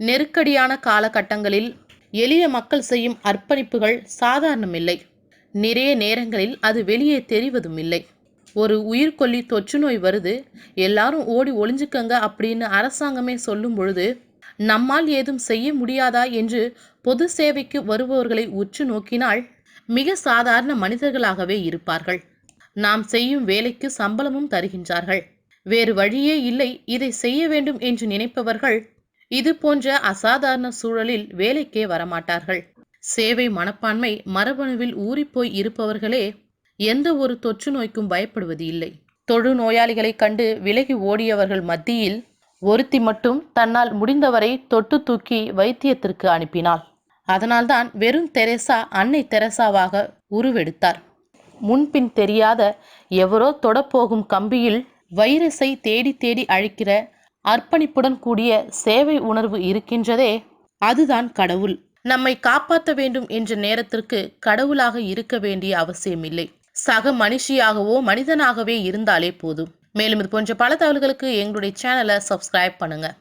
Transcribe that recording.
நெருக்கடியான காலகட்டங்களில் எளிய மக்கள் செய்யும் அர்ப்பணிப்புகள் சாதாரணமில்லை. நிறைய நேரங்களில் அது வெளியே தெரிவதும் இல்லை ஒரு உயிர்கொல்லி தொற்று நோய் வருது எல்லாரும் ஓடி ஒளிஞ்சுக்கங்க அப்படின்னு அரசாங்கமே சொல்லும் பொழுது நம்மால் ஏதும் செய்ய முடியாதா என்று பொது சேவைக்கு வருபவர்களை உற்று நோக்கினால் மிக சாதாரண மனிதர்களாகவே இருப்பார்கள். நாம் செய்யும் வேலைக்கு சம்பளமும் தருகின்றார்கள். வேறு வழியே இல்லை இதை செய்ய வேண்டும் என்று நினைப்பவர்கள் இது போன்ற அசாதாரண சூழலில் வேலைக்கே வரமாட்டார்கள். சேவை மனப்பான்மை மரபணுவில் ஊறிப்போய் இருப்பவர்களே எந்த ஒரு தொற்று நோய்க்கும் பயப்படுவது இல்லை. தொழு நோயாளிகளைக் கண்டு விலகி ஓடியவர்கள் மத்தியில் ஒருத்தி மட்டும் தன்னால் முடிந்தவரை தொட்டு தூக்கி வைத்தியத்திற்கு அனுப்பினாள். அதனால்தான் வெறும் தெரேசா அன்னை தெரசாவாக உருவெடுத்தார். முன்பின் தெரியாத எவரோ தொடப்போகும் கம்பியில் வைரஸை தேடி தேடி அழிக்கிற அர்ப்பணிப்புடன் கூடிய சேவை உணர்வு இருக்கின்றதே அதுதான் கடவுள். நம்மை காப்பாற்ற வேண்டும் என்ற நேரத்திற்கு கடவுளாக இருக்க வேண்டிய அவசியமில்லை. சக மனுஷியாகவோ மனிதனாகவே இருந்தாலே போதும். மேலும் இது போன்ற பல தகவல்களுக்கு எங்களுடைய சேனலை சப்ஸ்கிரைப் பண்ணுங்கள்